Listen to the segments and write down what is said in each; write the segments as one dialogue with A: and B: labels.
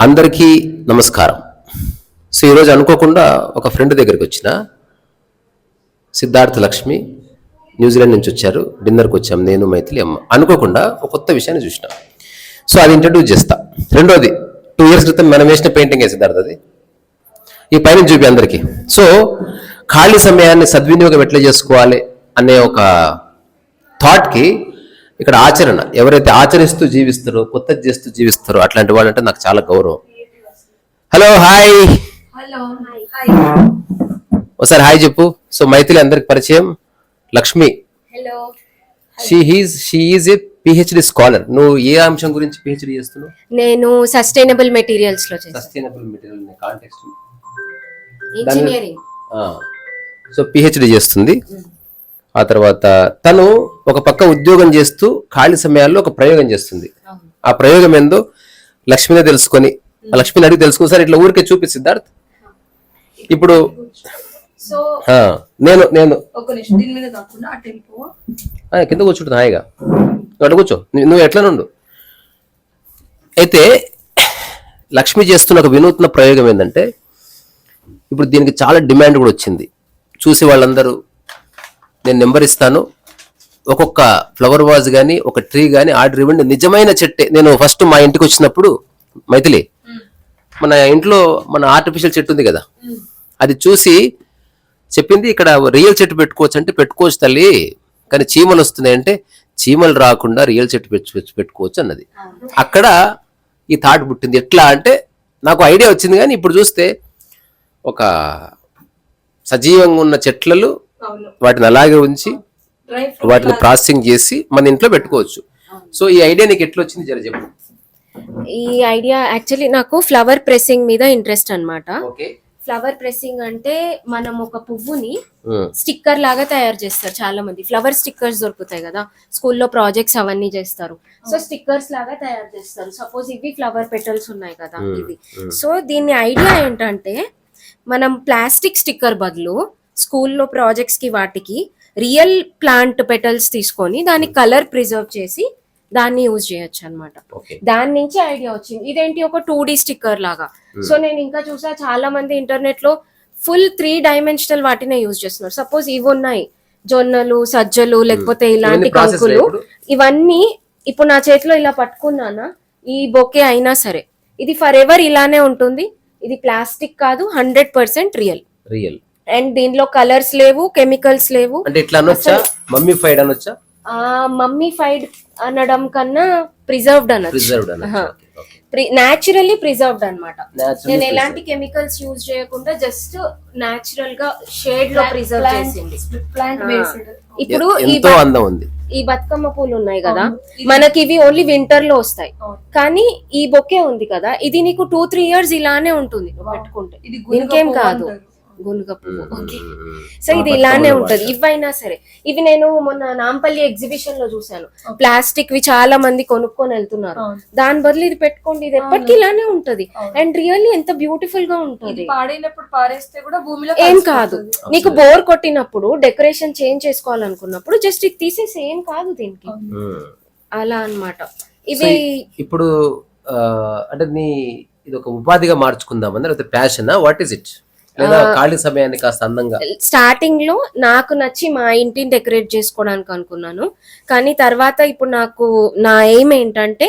A: అందరికీ నమస్కారం. సో ఈరోజు అనుకోకుండా ఒక ఫ్రెండ్ దగ్గరికి వచ్చిన సిద్ధార్థ లక్ష్మి న్యూజిలాండ్ నుంచి వచ్చారు. డిన్నర్కి వచ్చాం నేను మైథిలి అమ్మ. అనుకోకుండా ఒక కొత్త విషయాన్ని చూసిన. సో అది ఇంట్రడ్యూస్ చేస్తా. రెండోది టూ ఇయర్స్ క్రితం మనం వేసిన పెయింటింగ్ సిద్ధార్థ అది? ఈ పైన చూపి అందరికీ. సో ఖాళీ సమయాన్ని సద్వినియోగం ఎట్లా చేసుకోవాలి అనే ఒక థాట్కి ఇక్కడ ఆచరణ. ఎవరైతే ఆచరిస్తూ జీవిస్తారో కొత్తది చేస్తూ జీవిస్తారో అట్లాంటి వాళ్ళంటే నాకు చాలా గౌరవం. హలో హాయ్
B: హలో
A: ఒకసారి హాయ్ చెప్పు. సో మైథిలి అందరికి పరిచయం. Lakshmi.
B: Hello
A: she he's she is a PhD scholar నువ్వు ఏ అంశం గురించి పిహెచ్డి చేస్తున్నావు?
B: నేను sustainable మెటీరియల్స్లో
A: sustainable material context
B: engineering
A: so PhD చేస్తుంది. ఆ తర్వాత తను ఒక పక్క ఉద్యోగం చేస్తూ ఖాళీ సమయాల్లో ఒక ప్రయోగం చేస్తుంది. ఆ ప్రయోగం ఏందో లక్ష్మినే తెలుసుకొని ఆ లక్ష్మిని అడిగి తెలుసుకుని సార్ ఇట్లా ఊరికే చూపి సిద్ధార్థ్. ఇప్పుడు నేను నేను. కింద కూర్చుంటుంది హాయిగా. అటు కూర్చో. నువ్వు ఎట్లా నుండు అయితే లక్ష్మి చేస్తున్న ఒక వినూత్న ప్రయోగం ఏంటంటే ఇప్పుడు దీనికి చాలా డిమాండ్ కూడా వచ్చింది. చూసి వాళ్ళందరూ నేను నెంబర్ ఇస్తాను. ఒక్కొక్క ఫ్లవర్ వాజ్ కానీ ఒక ట్రీ కానీ ఆర్డర్ ఇవ్వండి నిజమైన చెట్టే. నేను ఫస్ట్ మా ఇంటికి వచ్చినప్పుడు మైథిలి మన ఇంట్లో మన ఆర్టిఫిషియల్ చెట్టు ఉంది కదా. అది చూసి చెప్పింది ఇక్కడ రియల్ చెట్టు పెట్టుకోవచ్చు అంటే పెట్టుకోవచ్చు తల్లి. కానీ చీమలు వస్తున్నాయి అంటే చీమలు రాకుండా రియల్ చెట్టు పెట్టు పెట్టు- పెట్టుకోవచ్చు అన్నది. అక్కడ ఈ థాట్ పుట్టింది. ఎట్లా అంటే నాకు ఐడియా వచ్చింది కానీ ఇప్పుడు చూస్తే ఒక సజీవంగా ఉన్న చెట్లలో వాటిని అలాగే ఉంచి వాటిని ప్రాసెసింగ్ చేసి మన ఇంట్లో పెట్టుకోవచ్చు. సో ఈ ఐడియా నీకు ఎట్లా వచ్చింది జర చెప్పు.
B: ఈ ఐడియా యాక్చువల్లీ నాకు ఫ్లవర్ ప్రెస్సింగ్ మీద ఇంట్రెస్ట్ అన్నమాట.
A: ఓకే.
B: ఫ్లవర్ ప్రెస్సింగ్ అంటే మనం ఒక పువ్వుని స్టిక్కర్ లాగా తయారు చేస్తారు చాలా మంది ఫ్లవర్ స్టిక్కర్స్ దొరుకుతాయి కదా. స్కూల్లో ప్రాజెక్ట్స్ అవన్నీ చేస్తారు. సో స్టిక్కర్స్ లాగా తయారు చేస్తారు. సపోజ్ ఇవి ఫ్లవర్ పెటల్స్ ఉన్నాయి కదా ఇవి. సో దీని ఐడియా ఏంటంటే మనం ప్లాస్టిక్ స్టిక్కర్ బదులు స్కూల్లో ప్రాజెక్ట్స్కి వాటికి రియల్ ప్లాంట్ పెటల్స్ తీసుకొని దాని కలర్ ప్రిజర్వ్ చేసి దాన్ని యూజ్ చేయొచ్చు అన్నమాట.
A: ఓకే.
B: దాని నుంచి ఐడియా వచ్చింది. ఇదేంటి? ఒక టూ డి స్టిక్కర్ లాగా. సో నేను ఇంకా చూసా చాలా మంది ఇంటర్నెట్లో ఫుల్ త్రీ డైమెన్షనల్ వాటినే యూజ్ చేస్తున్నారు. సపోజ్ ఇవి ఉన్నాయి. జొన్నలు సజ్జలు లేకపోతే ఇలాంటి కంకులు? ఇవన్నీ ఇప్పుడు నా చేతిలో ఇలా పట్టుకున్నానా? ఈ బొకే అయినా సరే. ఇది ఫర్ ఎవర్ ఇలానే ఉంటుంది. ఇది ప్లాస్టిక్ కాదు hundred percent real
A: real
B: and దీనిలో కలర్స్ లేవు కెమికల్స్ లేవు.
A: అంటే ఇట్లా అనొచ్చా? మమ్మీ ఫైడ్ అనొచ్చా?
B: ఆ మమ్మీ ఫైడ్ అనడం కన్నా ప్రిజర్వ్డ్ అనొచ్చు.
A: ప్రిజర్వ్డ్ అనొచ్చా.
B: నాచురల్లీ ప్రిజర్వ్డ్ అన్నమాట.
A: Naturally
B: నేను ఎలాంటి కెమికల్స్ యూజ్ చేయకుండా జస్ట్ నాచురల్గా షేడ్లో ప్రిజర్వ్ చేసింది.
C: ప్లాంట్
B: ఆ.
C: బేస్డ్
B: ఇప్పుడు ఈ
A: ఎంతో
B: బ-
A: అందం ఉంది.
B: ఈ బతుకమ్మ పూలు ఉన్నాయి కదా మనకి ఇవి ఓన్లీ వింటర్లో వస్తాయి. కానీ ఈ బొకే ఉంది కదా ఇది నీకు టూ త్రీ ఇయర్స్ ఇలానే ఉంటుంది పెట్టుకుంటే. ఇంకేం కాదు. గునుగ పువ్వు ఓకే. సో ఇది ఇలానే ఉంటది. ఇవైనా సరే. ఇవి నేను మొన్న నాంపల్లి ఎగ్జిబిషన్లో చూసాను ప్లాస్టిక్ వి చాలా మంది కొనుక్కొని వెళ్తున్నారు. దాని బదులు ఇది పెట్టుకోండి ఇది ఎప్పటికీ ఇలానే ఉంటది. అండ్ రియల్లీ ఎంత బ్యూటిఫుల్గా
C: ఇది
B: ఉంటది
C: పాడైనప్పుడు పారేస్తే కూడా భూమిలో
B: ఏం. కాదు. నీకు బోర్ కొట్టినప్పుడు డెకరేషన్ చేంజ్ చేసుకోవాలనుకున్నప్పుడు జస్ట్ ఇది తీసేసి ఏం కాదు దీనికి. అలా అన్నమాట.
A: సో
B: ఇవి
A: ఇ- ఇప్పుడు అంటే నీ ఇది ఒక ఉపాధిగా మార్చుకుందామని లేకపోతే ప్యాషన్ వాట్ ఈస్ ఇట్ లేదా ఖాళీ సమయాన్ని కాస్త అందంగా?
B: స్టార్టింగ్లో నాకు నచ్చి మా ఇంటిని డెకరేట్ చేసుకోవడానికి అనుకున్నాను. కానీ తర్వాత ఇప్పుడు నాకు నా ఎయిమ్ ఏంటంటే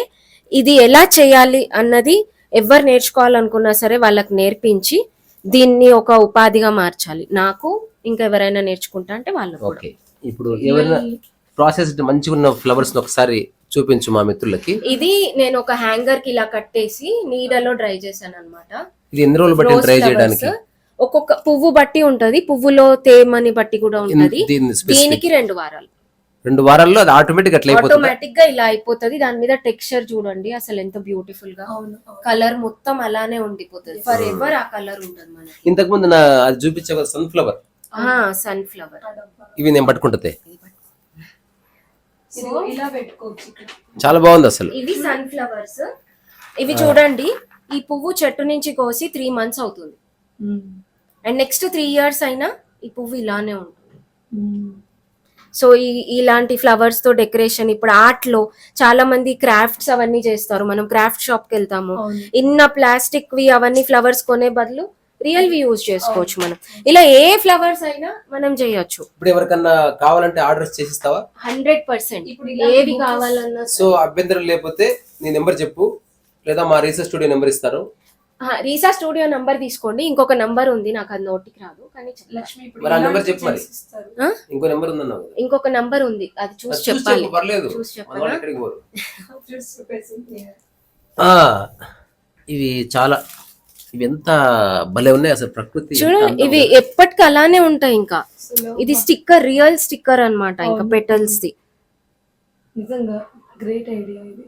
B: ఇది ఎలా చేయాలి అన్నది ఎవరు నేర్చుకోవాలనుకున్నా సరే వాళ్ళకి నేర్పించి దీన్ని ఒక ఉపాధిగా మార్చాలి. నాకు ఇంకా ఎవరైనా నేర్చుకుంటా అంటే
A: ఓకే. ఇప్పుడు ఎవరైనా ప్రాసెస్ మంచిగా ఉన్న ఫ్లవర్స్ ఒకసారి చూపించు మా మిత్రులకి.
B: ఇది నేను ఒక హ్యాంగర్కి ఇలా కట్టేసి నీడలో డ్రై చేశాను అనమాట
A: ఇది ఎన్ని రోజులు బట్టి ట్రై చేయడానికి?
B: ఒక్కొక్క పువ్వు బట్టి ఉంటది పువ్వులో తేమని బట్టి కూడా ఉంటది. దీనికి రెండు వారాలు.
A: రెండు వారాల్లో అది ఆటోమేటిక్ అట్లా అయిపోతుంది.
B: ఆటోమేటిక్గా ఇలా అయిపోతది. దాని మీద టెక్స్చర్ చూడండి అసలు ఎంత
C: బ్యూటిఫుల్గా.
B: కలర్ మొత్తం అలానే ఉండిపోతుంది. ఫర్ ఎవర్ ఆ కలర్ ఉంటది మనకి.
A: ఇంతకు ముందు నా అది చూపించే సన్ఫ్లవర్
B: సన్ ఫ్లవర్
A: ఇవి నేను పట్టుకుంటుంది
C: ఇది ఇలా పెట్టుకోవచ్చు ఇక్కడ.
A: చాలా బాగుంది అసలు.
B: ఇవి సన్ ఫ్లవర్స్ ఇవి చూడండి ఈ పువ్వు చెట్టు నుంచి కోసి త్రీ మంత్స్ అవుతుంది. అండ్ నెక్స్ట్ త్రీ ఇయర్స్ అయినా ఈ పువ్వు ఇలానే ఉంటుంది. సో ఈ ఇలాంటి ఫ్లవర్స్తో డెకరేషన్ ఇప్పుడు ఆర్ట్లో చాలా మంది క్రాఫ్ట్స్ అవన్నీ చేస్తారు. మనం క్రాఫ్ట్ షాప్కి వెళ్తాము. ఇన్న ప్లాస్టిక్ వి అవన్నీ ఫ్లవర్స్ కొనే బదులు రియల్ వి యూజ్ చేసుకోవచ్చు మనం. ఇలా ఏ ఫ్లవర్స్ అయినా మనం చేయొచ్చు.
A: ఇప్పుడు ఎవరికన్నా కావాలంటే ఆర్డర్స్ చేసిస్తావా
B: హండ్రెడ్ పర్సెంట్ ఏవి కావాలన్నా
A: సో అభ్యంతరం లేకపోతే నీ నెంబర్ చెప్పు. లేదా మా రీసెర్చ్ స్టూడియో నెంబర్ ఇస్తారు.
B: రీసా స్టూడియో నంబర్ తీసుకోండి. ఇంకొక నంబర్ ఉంది నాకు అది నోటికి రాదు. కానీ.
C: లక్ష్మి ఇప్పుడు
A: నెంబర్ చెప్పు మరి. ఇంకో నెంబర్.
B: ఇంకొక నంబర్ ఉంది. అది చూసి చెప్పాలి.
A: పర్లేదు.
B: చూసి.
A: ఆ, ఇవి చాలా ఇవి ఎంత భలే ఉన్నాయి అసలు ప్రకృతి
B: చూడు
A: ఎంత
B: ఇవి. ఎప్పటికి అలానే ఉంటాయి ఇంకా. ఇది స్టిక్కర్ రియల్ స్టిక్కర్ అన్నమాట ఇంకా. పెటల్స్ ది
C: నిజంగా గ్రేట్ ఐడియా ఇది.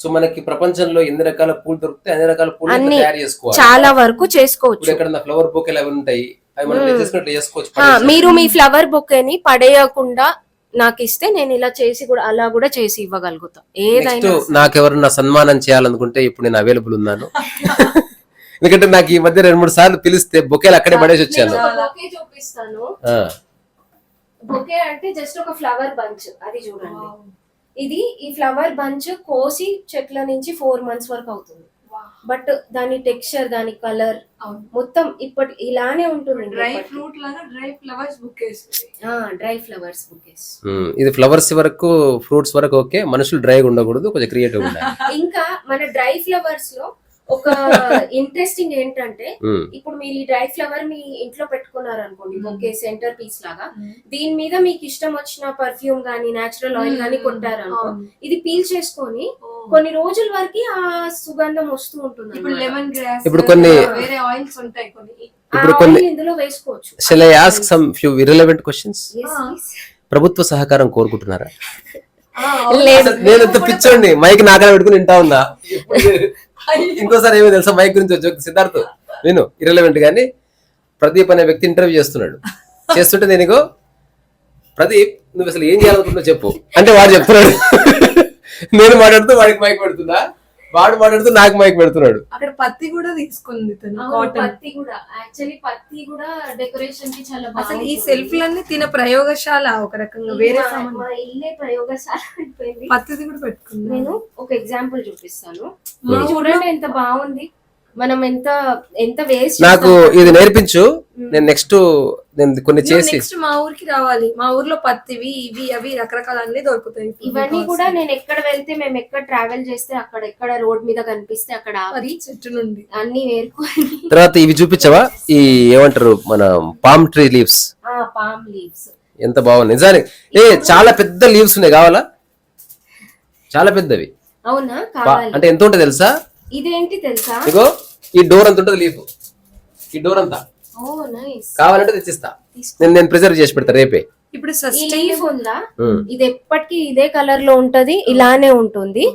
A: సో మనకి ప్రపంచంలో ఎన్ని రకాల పూలు దొరుకుతాయి అన్ని రకాల పూలు
B: అన్ని
A: తయారు చేసుకోవాలి.
B: చాలా వరకు చేసుకోవచ్చు.
A: ఎక్కడ ఫ్లవర్ బొకేలు అవి ఉంటాయి అవి మనం చేసుకోవచ్చు.
B: మీరు మీ ఫ్లవర్ బొకేని పడేయకుండా నాకు ఇస్తే నేను ఇలా చేసి కూడా అలా కూడా చేసి ఇవ్వగలుగుతా. ఏదైనా
A: నాకు ఎవరన్నా సన్మానం చేయాలనుకుంటే ఇప్పుడు నేను అవైలబుల్ ఉన్నాను. ఎందుకంటే నాకు ఈ మధ్య రెండు మూడు సార్లు పిలిస్తే బొకేలు అక్కడే పడేసి వచ్చాను.
B: బొకే చూపిస్తాను. బొకే అంటే జస్ట్ ఒక ఫ్లవర్ బంచ్ అది చూడండి. ఇది ఈ ఫ్లవర్ బంచ్ కోసి చెట్ల నుంచి ఫోర్ మంత్స్ వరకు అవుతుంది. బట్ దాని టెక్స్చర్ దాని కలర్ మొత్తం ఇప్పటి ఇలానే ఉంటుంది
C: డ్రై ఫ్రూట్ లాగా డ్రై ఫ్లవర్స్ బుక్ వేస్తుంది
B: డ్రై ఫ్లవర్స్ బుకేస్.
A: ఇది ఫ్లవర్స్ వరకు ఫ్రూట్స్ వరకు ఓకే మనుషులు డ్రైగా ఉండకూడదు కొంచెం క్రియేటివ్ ఉండాలి.
B: ఇంకా మన డ్రై ఫ్లవర్స్లో ఒక ఇంట్రెస్టింగ్ ఏంటంటే
A: మ్మ్.
B: ఇప్పుడు మీరు ఈ డ్రై ఫ్లవర్ మీ ఇంట్లో పెట్టుకున్నారు అనుకోండి బొకే సెంటర్ పీస్ లాగా. దీని మీద మీకు ఇష్టం వచ్చిన పర్ఫ్యూమ్ గానీ నేచురల్ ఆయిల్ గానీ కొట్టారు అనుకో ఇది పీల్ చేసుకొని కొన్ని రోజుల వరకు ఆ సుగంధం వస్తూ ఉంటుంది
C: ఇప్పుడు లెమన్ గ్రాస్
A: ఇప్పుడు కొన్ని-
C: వేరే ఆయిల్స్ ఉంటాయి కొన్ని.
A: ఇప్పుడు కొన్ని-
B: ఇందులో వేసుకోవచ్చు.
A: Shall I ask some few irrelevant questions
B: Yes,
C: Ah.
B: please.
A: ప్రభుత్వ సహకారం కోరుకుంటున్నారా? అసలు నేను పిచ్చోండి మైక్ నాకనే పెట్టుకుని వింటా ఉన్నా. ఇంకోసారి ఏమో తెలుసా? మైక్ గురించి వచ్చి సిద్ధార్థ్ నేను ఇర్రెలవెంట్ కానీ ప్రదీప్ అనే వ్యక్తి ఇంటర్వ్యూ చేస్తున్నాడు. చేస్తుంటే నేను ప్రదీప్ నువ్వు అసలు ఏం చేయాలనుకుంటున్నావు చెప్పు. అంటే వాడు చెప్తున్నాడు. నేను మాట్లాడుతూ వాడికి మైక్ పెడుతున్నా వాడు మాట్లాడుతూ నాకు మైక్ పెడుతున్నాడు.
C: అక్కడ పత్తి కూడా తీసుకుంది తను
B: అవును,
C: కాటన్
B: పత్తి కూడా. యాక్చువల్లీ పత్తి కూడా డెకరేషన్కి చాలా
C: అసలు ఈ. సెల్ఫ్లన్నీ తిన ప్రయోగశాల ఒక రకంగా వేరే
B: మా- ఇల్లే ప్రయోగశాల అయిపోయింది.
C: పత్తిది కూడా పెట్టుకున్నాను
B: నేను ఒక ఎగ్జాంపుల్ చూపిస్తాను. చూడండి ఎంత బాగుంది. మనం ఎంత ఎంత వేస్ట్
A: నాకు ఇది నేర్పించు. నేను నెక్స్ట్ నేను కొన్ని చేసి
C: నెక్స్ట్ మా ఊరికి రావాలి. మా ఊర్లో పత్తివి ఇవి అవి రకరకాల అన్ని దొరుకుతాయి.
B: ఇవన్నీ కూడా నేను ఎక్కడ వెళ్తే మేము ఎక్కడ ట్రావెల్ చేస్తే అక్కడ ఎక్కడ రోడ్ మీద కనిపిస్తే అక్కడ ఆపి
C: పత్తి చెట్టు నుండి.
B: అన్ని వేరుకొని
A: తర్వాత ఇవి చూపించవా? ఈ ఏమంటారు మన పామ్ ట్రీ లీవ్స్
B: ఆ పామ్ లీవ్స్
A: ఎంత బాగుంది. నిజానికి ఏ చాలా పెద్ద లీవ్స్ ఉన్నాయి కావాలా? చాలా పెద్దవి.
B: అవునా? కావాలి.
A: అంటే ఎంత ఉంటుంది తెలుసా?
B: ఇదేంటి తెలుసా?
A: ఇగో ఈ డోర్ అంత ఉంటుంది లీఫ్ ఈ డోర్ అంతా. కావాలంటే తెచ్చిస్తా. నేను నేను ప్రిజర్వ్ చేసి పెడతా రేపే.
C: ఇప్పుడు
B: లీఫ్ ఉందా. ఇది ఎప్పటికీ ఇదే కలర్లో ఉంటది ఇలానే ఉంటుంది.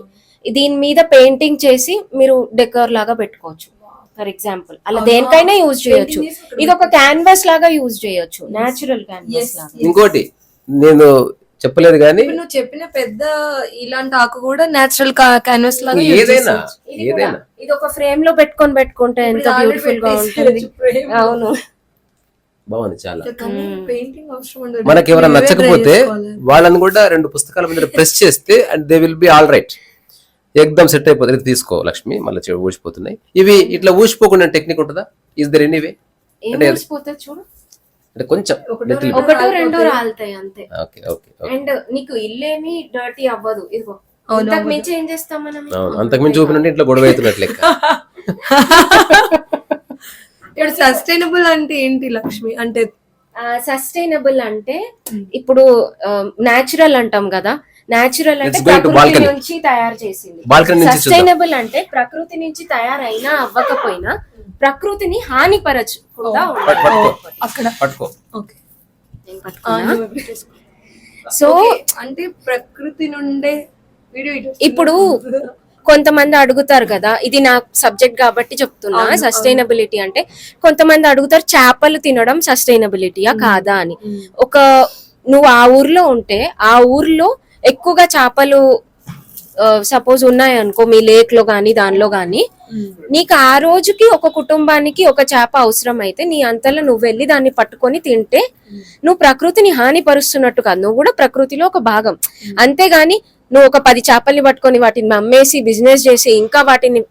B: దీని మీద పెయింటింగ్ చేసి మీరు డెకర్ లాగా పెట్టుకోవచ్చు. ఫర్ ఎగ్జాంపుల్ అలా దేనికైనా యూజ్ చేయొచ్చు. ఇది ఒక క్యాన్వాస్ లాగా యూజ్ చేయొచ్చు. నేచురల్ క్యాన్వాస్ లాగా.
A: ఇంకోటి నేను చెప్పలేదు కానీ
C: నువ్వు చెప్పిన పెద్ద ఇలాంటి ఆకు కూడా నేచురల్ క్యాన్వాస్ లాగా
A: ఏదైనా ఏదైనా.
B: ఇది ఒక ఫ్రేమ్లో పెట్టుకొని పెట్టుకుంటే ఎంత బ్యూటిఫుల్గా ఉంటుంది. అవును.
A: బాగుంది చాలా. మనకి ఎవరైనా నచ్చకపోతే. వాళ్ళని కూడా రెండు పుస్తకాల మీద ప్రెస్ చేస్తే and they will be all right ఎగ్దమ్ set అయిపోతుంది. ఇది తీసుకో లక్ష్మి మళ్ళీ ఊసిపోతున్నాయి ఇవి ఇట్లా ఊసిపోకుండా టెక్నిక్ ఉంటుందా? ఇస్ దర్ ఎనీవే అంటే
B: చూడు.
A: అంటే కొంచెం
C: ఒకటో రెండో
B: రాలుతాయి అంతే.
A: Okay okay okay.
B: అండ్ నీకు ఇల్లేమి డర్టీ అవ్వదు. ఇదిగో
C: అవ్వదు.
B: మించి ఏం చేస్తాం మనం?
A: అవును అంతకుమించి చూపినంటే ఇంట్లో గొడవ అవుతున్నట్లు లెక్క.
C: ఇప్పుడు సస్టైనబుల్ అంటే ఏంటి లక్ష్మి? అంటే
B: సస్టైనబుల్ అంటే ఇప్పుడు నాచురల్ అంటాం కదా. నాచురల్ అంటే ప్రకృతి. నుంచి తయారు చేసింది.
A: బాల్కనీ నుంచి చూద్దాం.
B: సస్టైనబుల్ అంటే ప్రకృతి నుంచి తయారైనా అవ్వకపోయినా ప్రకృతిని హానిపరచకుండా ఉండాలి.
A: పట్టుకో.
C: అక్కడ.
B: సో
C: Okay, అంటే ప్రకృతి నుండే
B: ఇప్పుడు కొంతమంది అడుగుతారు కదా ఇది నా సబ్జెక్ట్ కాబట్టి చెప్తున్నా సస్టైనబిలిటీ అంటే కొంతమంది అడుగుతారు చేపలు తినడం సస్టైనబిలిటీయా కాదా అని. ఒక నువ్వు ఆ ఊర్లో ఉంటే ఆ ఊర్లో ఎక్కువగా చేపలు సపోజ్ ఉన్నాయి అనుకో మీ లేక్లో గానీ దానిలో గానీ నీకు ఆ రోజుకి ఒక కుటుంబానికి ఒక చేప అవసరం అయితే నీ అంతలో నువ్వు వెళ్ళి దాన్ని పట్టుకొని తింటే నువ్వు ప్రకృతిని హానిపరుస్తున్నట్టు కాదు. నువ్వు కూడా ప్రకృతిలో ఒక భాగం. అంతేగాని నువ్వు ఒక పది చేపల్ని పట్టుకొని వాటిని అమ్మేసి బిజినెస్ చేసి ఇంకా వాటిని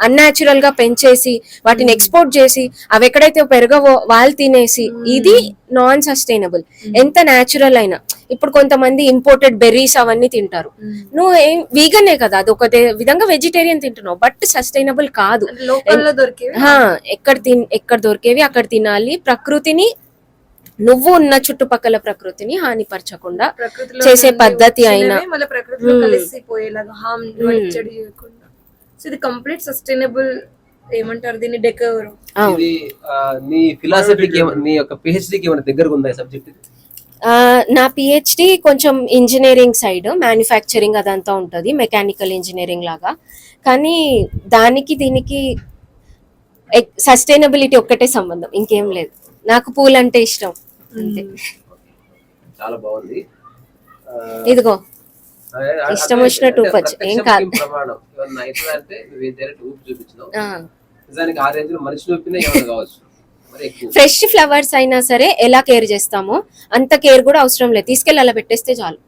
B: అన్యాచురల్గా పెంచేసి వాటిని ఎక్స్పోర్ట్ చేసి అవి ఎక్కడైతే పెరగవో వాళ్ళు తినేసి ఇది నాన్ సస్టైనబుల్ ఎంత న్యాచురల్ అయినా. ఇప్పుడు కొంతమంది ఇంపోర్టెడ్ బెర్రీస్ అవన్నీ తింటారు. నువ్వు ఏం వీగనే కదా అది ఒక విధంగా వెజిటేరియన్ తింటున్నావు. బట్ సస్టైనబుల్ కాదు. ఎక్కడ తిన్ ఎక్కడ దొరికేవి అక్కడ తినాలి. ప్రకృతిని నువ్వు ఉన్న చుట్టుపక్కల ప్రకృతిని హానిపరచకుండా చేసే పద్ధతి అయినా.
C: సో ఇది కంప్లీట్ సస్టైనబుల్ ఏమంటారు దీన్ని డెకర్.
A: ఇది ఆ, నీ ఫిలాసఫీకి నీ యొక్క పిహెచ్డికి ఏమైనా దగ్గరగా ఉందా సబ్జెక్ట్
B: ఆ, నా పిహెచ్డి కొంచెం ఇంజనీరింగ్ సైడ్ మ్యానుఫ్యాక్చరింగ్ అదంతా ఉంటుంది మెకానికల్ ఇంజనీరింగ్ లాగా. కానీ దానికి దీనికి సస్టైనబిలిటీ ఒక్కటే సంబంధం ఇంకేం లేదు. నాకు పూలు అంటే ఇష్టం అంతే.
A: చాలా బాగుంది. ఆ,
B: ఇదిగో. ఇష్టం
A: అదే,
B: వచ్చినట్టు ఊపొచ్చు. ఏం కాదు.
A: ప్రమాణం. ఏమన్నా అవుతుందంటే నువ్వు ఏం డైరెక్ట్ ఊపి చూపించినావు?
B: ఆ.
A: నిజానికి ఆ రేంజ్లో మనిషి నొప్పినే ఏమైనా కావచ్చు.
B: ఫ్రెష్ ఫ్లవర్స్ అయినా సరే ఎలా కేర్ చేస్తామో అంత కేర్ కూడా అవసరం లేదు. తీసుకెళ్ళి అలా పెట్టేస్తే చాలు.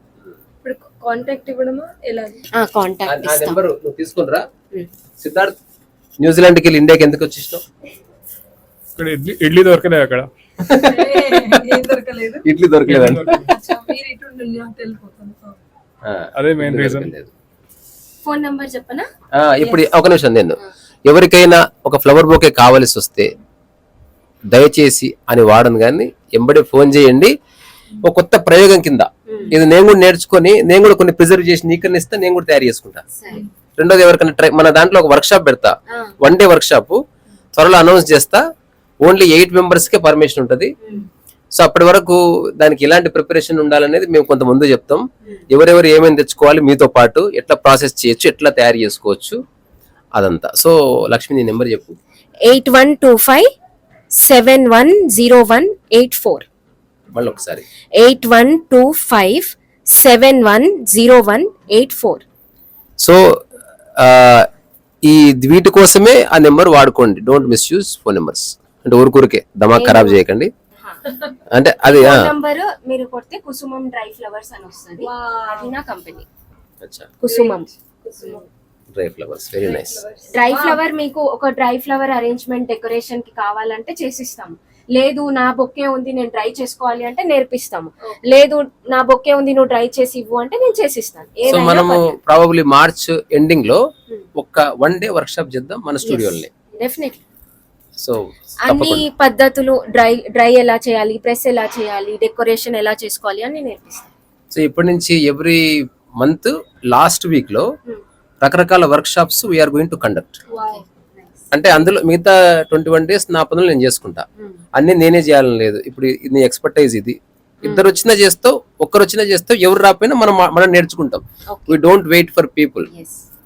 C: ఇప్పుడు కాంటాక్ట్ ఇవ్వడమా? ఎలా?
B: ఆ
A: ఆ-
B: కాంటాక్ట్
A: ఆ
B: ఇస్తాం.
A: నెంబర్ నువ్వు తీసుకునిరా
B: ఉమ్.
A: సిద్ధార్థ్ న్యూజిలాండ్కి వెళ్ళి ఇండియాకి ఎందుకు వచ్చేసినావు?
D: ఇక్కడ ఇడ్లీ ఇడ్లీ దొరకలేదు అక్కడ.
C: ఏం దొరకలేదు?
D: అదే reason.
A: దొరకలేదు.
B: ఫోన్ నంబర్ చెప్పనా?
A: ఆ, ఇప్పుడు ఒక నిమిషం నేను. ఎవరికైనా ఒక ఫ్లవర్ బొకే కావాల్సి వస్తే దయచేసి అని వాడను కానీ ఎంబడే ఫోన్ చేయండి. ఒక కొత్త ప్రయోగం కింద. ఇది నేను కూడా నేర్చుకొని నేను కూడా కొన్ని ప్రిజర్వ్ చేసి నీకన్నా ఇస్తే నేను కూడా తయారు చేసుకుంటా.
B: సరే.
A: రెండోది ఎవరికైనా ట్రై మన దాంట్లో ఒక వర్క్ షాప్ పెడతా. వన్ డే వర్క్ షాప్ త్వరలో అనౌన్స్ చేస్తా. ఓన్లీ ఎయిట్ మెంబర్స్ కే పర్మిషన్ ఉంటది. సో అప్పటి వరకు దానికి ఎలాంటి ప్రిపరేషన్ ఉండాలనేది మేము కొంత ముందు చెప్తాం. ఎవరెవరు ఏమేమి తెచ్చుకోవాలి మీతో పాటు ఎట్లా ప్రాసెస్ చేయొచ్చు ఎట్లా తయారు చేసుకోవచ్చు అదంతా. సో లక్ష్మి నీ నెంబర్ చెప్పు.
B: Eight one two five seven one zero one eight four.
A: మళ్ళీ ఒకసారి
B: eight one two five seven one zero one eight four.
A: So ఈ వీటి కోసమే ఆ నెంబర్ వాడుకోండి. డోంట్ మిస్యూజ్ ఫోన్ నెంబర్స్ అంటే ఊరికూరికే దమాక్ ఖరాబ్ చేయకండి. అంటే అది ఆ,
B: నంబర్ మీరు కొడితే కుసుమం డ్రై ఫ్లవర్స్ అని వస్తుంది. అది నా కంపెనీ.
A: అచ్చా.
B: కుసుమం.
A: Dry flowers very nice.
B: Dry flower మీకు ఒక డ్రై ఫ్లవర్ అరేంజ్మెంట్ డెకరేషన్కి కావాలంటే చేసిస్తాము లేదు నా బొక్కే ఉంది నేను డ్రై చేసుకోవాలి అంటే నేర్పిస్తాము లేదు నా బొక్కే ఉంది నువ్వు డ్రై చేసి ఇవ్వు అంటే నేను చేసిస్తాను.
A: సో మనము. ప్రాబబ్లీ మార్చ్ ఎండింగ్లో ఒక్క వన్ డే వర్క్ షాప్ చేద్దాం మన స్టూడియోని
B: డెఫినెట్లీ
A: సో
B: అన్ని పద్ధతులు డ్రై డ్రై ఎలా చేయాలి ప్రెస్ ఎలా చేయాలి డెకరేషన్ ఎలా చేసుకోవాలి అని నేర్పిస్తాను
A: సో ఇప్పటి నుంచి ఎవ్రీ మంత్ లాస్ట్ వీక్లో రకరకాల workshops we're going to conduct అంటే అందులో మిగతా ట్వంటీ వన్ డేస్ నా పనులు నేను చేసుకుంటా. అన్ని నేనే చేయాలని లేదు. ఇప్పుడు నీ ఎక్స్పర్టైజ్ ఇది. ఇద్దరు వచ్చినా చేస్తావు ఒక్కరు వచ్చినా చేస్తావు ఎవరు రాకపోయినా మనం మనం నేర్చుకుంటాం. We don't wait for people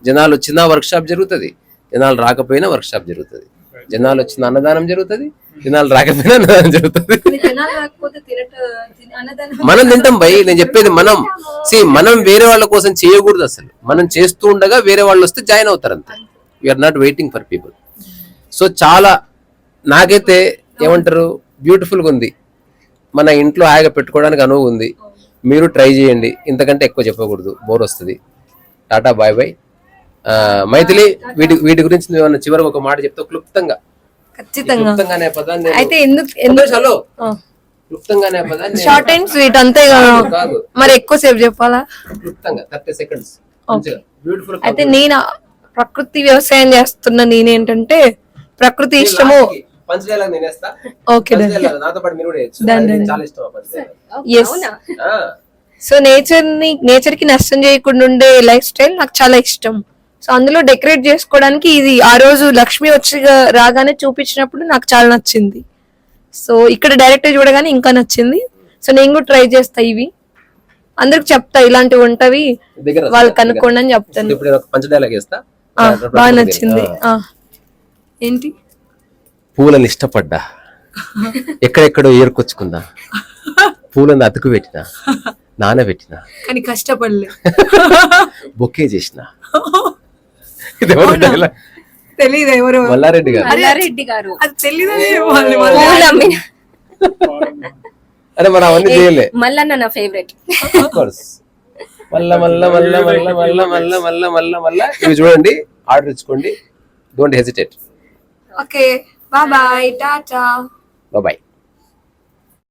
A: జనాలు వచ్చినా వర్క్ షాప్ జరుగుతుంది. జనాలు రాకపోయినా వర్క్ షాప్ జరుగుతుంది. జనాలు వచ్చిన అన్నదానం జరుగుతుంది జనాలు రాకపోయినా అన్నదానం జరుగుతుంది. మనం తింటాం భయ్ నేను చెప్పేది మనం. సి మనం వేరే వాళ్ళ కోసం చేయకూడదు అసలు. మనం చేస్తూ ఉండగా వేరే వాళ్ళు వస్తే జాయిన్ అవుతారు అంతే. We're not waiting for people so చాలా నాకైతే ఏమంటారు beautiful గా ఉంది. మన ఇంట్లో హాయిగా పెట్టుకోవడానికి అనువు ఉంది. మీరు ట్రై చేయండి. ఇంతకంటే ఎక్కువ చెప్పకూడదు. బోర్ వస్తుంది. టాటా బాయ్ బాయ్ మైథిలి వీటి వీటి గురించి నువ్వు చివరికి ఒక మాట చెప్తావు క్లుప్తంగా.
C: ఖచ్చితంగా.
A: అనే పదాన్ని
C: అయితే ఎందుకు
A: క్లుప్తంగా అనే పదాన్ని
C: షార్ట్ అండ్ స్వీట్ అంతే కదా.
A: కాదు.
C: మరి ఎక్కువసేపు చెప్పాలా?
A: క్లుప్తంగా థర్టీ సెకండ్స్ బ్యూటిఫుల్
C: అయితే నేను ప్రకృతి వ్యవసాయం చేస్తున్న నేనేంటంటే ప్రకృతి ఇష్టము ఓకే సో నేచర్ని నేచర్కి నష్టం చేయకుండా ఉండే లైఫ్ స్టైల్ నాకు చాలా ఇష్టం. సో అందులో డెకరేట్ చేసుకోవడానికి ఇది ఆ రోజు లక్ష్మి వచ్చి రాగానే చూపించినప్పుడు నాకు చాలా నచ్చింది. సో ఇక్కడ డైరెక్ట్ చూడగానే ఇంకా నచ్చింది. సో నేను కూడా ట్రై చేస్తా ఇవి. అందరికి చెప్తా ఇలాంటివి ఉంటవి. వాళ్ళు. కనుక్కోండి అని చెప్తాను. బాగా నచ్చింది. ఏంటి?
A: పూలను ఇష్టపడ్డా? ఎక్కడెక్కడో ఏరుకొచ్చుకుందా? పూలను అతుకు పెట్టినా? నానబెట్టినా?
C: కానీ కష్టపడలే.
A: బొకే చేసిన?
C: తెలియదు ఎవరు
A: మల్లారెడ్డి గారు
B: మల్లారెడ్డి గారు
C: అది తెలీదు వాళ్ళు
B: పూలు అమ్మిన
A: అరే మనం అవన్నీ చేయలే
B: మల్లన్న నా ఫేవరెట్
A: కోర్స్ మళ్ళా మళ్ళా మళ్ళా మళ్ళా మళ్ళా మళ్ళా మళ్ళా మళ్ళా మళ్ళా ఇవి చూడండి ఆర్డర్ ఇచ్చుకోండి don't hesitate
C: okay bye bye tata
A: bye